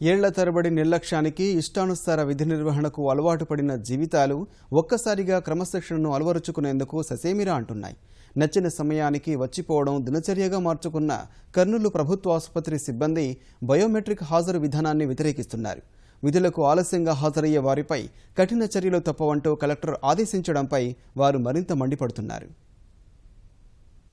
ఏళ్ళ తరబడి నిర్లక్ష్యానికి ఇష్టానుసార విధి నిర్వహణకు అలవాటు పడిన జీవితాలు ఒక్కసారిగా క్రమశిక్షణను అలవరుచుకునేందుకు ససేమిరా అంటున్నాయి. నచ్చిన సమయానికి వచ్చిపోవడం దినచర్యగా మార్చుకున్న కర్నూలు ప్రభుత్వ ఆసుపత్రి సిబ్బంది బయోమెట్రిక్ హాజరు విధానాన్ని వ్యతిరేకిస్తున్నారు. విధులకు ఆలస్యంగా హాజరయ్యే వారిపై కఠిన చర్యలు తప్పవంటూ కలెక్టర్ ఆదేశించడంపై వారు మరింత మండిపడుతున్నారు.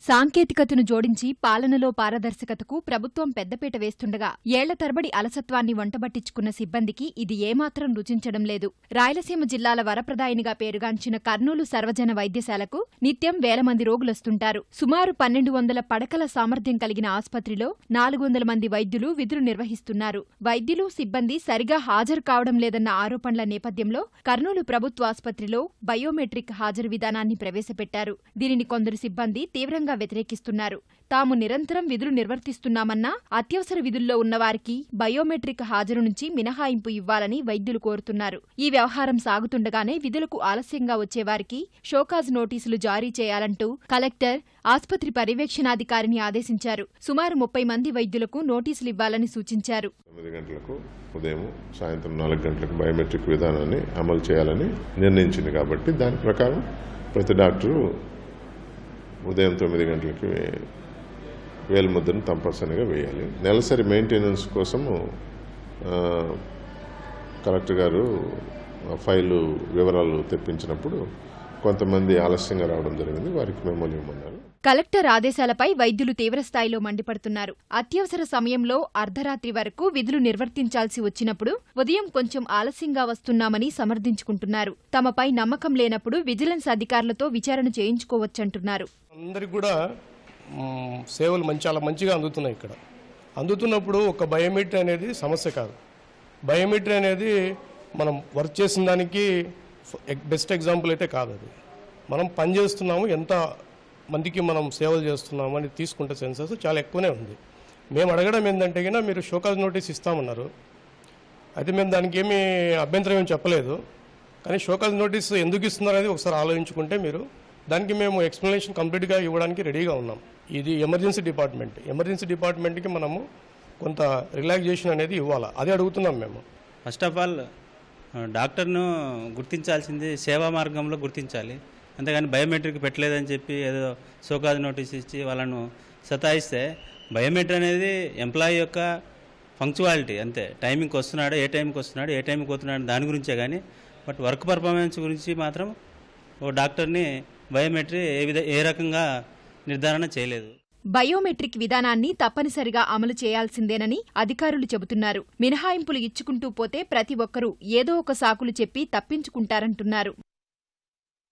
సాంకేతికతను జోడించి పాలనలో పారదర్శకతకు ప్రభుత్వం పెద్దపీట వేస్తుండగా ఏళ్ళ తరబడి అలసత్వాన్ని వంటబట్టించుకున్న సిబ్బందికి ఇది ఏమాత్రం రుచించడం లేదు. రాయలసీమ జిల్లాల వరప్రదాయినిగా పేరుగాంచిన కర్నూలు సర్వజన వైద్యశాలకు నిత్యం వేల మంది రోగులొస్తుంటారు. సుమారు పన్నెండు వందల పడకల సామర్థ్యం కలిగిన ఆసుపత్రిలో నాలుగు వందల మంది వైద్యులు విధులు నిర్వహిస్తున్నారు. వైద్యులు సిబ్బంది సరిగా హాజరు కావడం లేదన్న ఆరోపణల నేపథ్యంలో కర్నూలు ప్రభుత్వ ఆసుపత్రిలో బయోమెట్రిక్ హాజరు విధానాన్ని ప్రవేశపెట్టారు. దీనిని కొందరు సిబ్బంది తీవ్రంగా వ్యతిరేకిస్తున్నారు. తాము నిరంతరం విధులు నిర్వర్తిస్తున్నామన్నా అత్యవసర విధుల్లో ఉన్నవారికి బయోమెట్రిక్ హాజరు నుంచి మినహాయింపు ఇవ్వాలని వైద్యులు కోరుతున్నారు. ఈ వ్యవహారం సాగుతుండగానే విధులకు ఆలస్యంగా వచ్చేవారికి షోకాజ్ నోటీసులు జారీ చేయాలంటూ కలెక్టర్ ఆసుపత్రి పర్యవేక్షణాధికారిని ఆదేశించారు. సుమారు ముప్పై మంది వైద్యులకు నోటీసులు ఇవ్వాలని సూచించారు. తొమ్మిది గంటలకు ఉదయం సాయంత్రం నాలుగు గంటలకు బయోమెట్రిక్ విధానాన్ని అమలు చేయాలని నిర్ణయించింది కాబట్టి దాని ప్రకారం ప్రతి డాక్టరు ఉదయం తొమ్మిది గంటలకి వేలిముద్రను తప్పనిసరిగా వేయాలి. నెలసరి మెయింటెనెన్స్ కోసము కలెక్టర్ గారు ఫైలు వివరాలు తెప్పించినప్పుడు కొంతమంది ఆలస్యంగా రావడం జరిగింది. వారికి మెమోలు ఇవ్వమన్నారు. కలెక్టర్ ఆదేశాలపై వైద్యులు తీవ్రస్థాయిలో మండిపడుతున్నారు. అత్యవసర సమయంలో అర్ధరాత్రి వరకు విధులు నిర్వర్తించాల్సి వచ్చినప్పుడు ఉదయం కొంచెం ఆలస్యంగా వస్తున్నామని సమర్థించుకుంటున్నారు. తమపై నమ్మకం లేనప్పుడు విజిలెన్స్ అధికారులతో విచారణ చేయించుకోవచ్చంటున్నారు. అందరికి కూడా సేవలు మంచి చాలా మంచిగా అందుతున్నాయి ఇక్కడ. అందుతున్నప్పుడు ఒక బయోమెట్రీ అనేది సమస్య కాదు. బయోమెట్రీ అనేది మనం వర్క్ చేసిన దానికి బెస్ట్ ఎగ్జాంపుల్ అయితే కాదు అది. మనం పని చేస్తున్నాము ఎంత మందికి మనం సేవలు చేస్తున్నాము అని తీసుకుంటే సెన్సెస్ చాలా ఎక్కువనే ఉంది. మేము అడగడం ఏంటంటే గిన మీరు షోకాజ్ నోటీస్ ఇస్తామన్నారు. అయితే మేము దానికి ఏమీ అభ్యంతరం ఏం చెప్పలేదు. కానీ షోకాజ్ నోటీస్ ఎందుకు ఇస్తున్నారు అనేది ఒకసారి ఆలోచించుకుంటే మీరు దానికి మేము ఎక్స్ప్లెనేషన్ కంప్లీట్గా ఇవ్వడానికి రెడీగా ఉన్నాం. ఇది ఎమర్జెన్సీ డిపార్ట్మెంట్. ఎమర్జెన్సీ డిపార్ట్మెంట్కి మనము కొంత రిలాక్సేషన్ అనేది ఇవ్వాలి? అదే అడుగుతున్నాం మేము. ఫస్ట్ ఆఫ్ ఆల్ డాక్టర్ను గుర్తించాల్సింది సేవా మార్గంలో గుర్తించాలి. అంతేగాని బయోమెట్రిక్ పెట్టలేదని చెప్పి ఏదో సోకాజ్ నోటీస్ ఇచ్చి వాళ్ళను సతాయిస్తే బయోమెట్రిక్ అనేది ఎంప్లాయీ యొక్క ఫంక్చువాలిటీ అంతే. టైంకి వస్తున్నాడు ఏ టైంకి వస్తున్నాడు ఏ టైంకి పోతున్నాడు దాని గురించే కానీ బట్ వర్క్ పర్ఫార్మెన్స్ గురించి మాత్రం ఓ డాక్టర్ని బయోమెట్రీ ఏ విధ ఏ రకంగా నిర్ధారణ చేయలేదు. బయోమెట్రిక్ విధానాన్ని తప్పనిసరిగా అమలు చేయాల్సిందేనని అధికారులు చెబుతున్నారు. మినహాయింపులు ఇచ్చుకుంటూ పోతే ప్రతి ఒక్కరూ ఏదో ఒక సాకులు చెప్పి తప్పించుకుంటారంటున్నారు.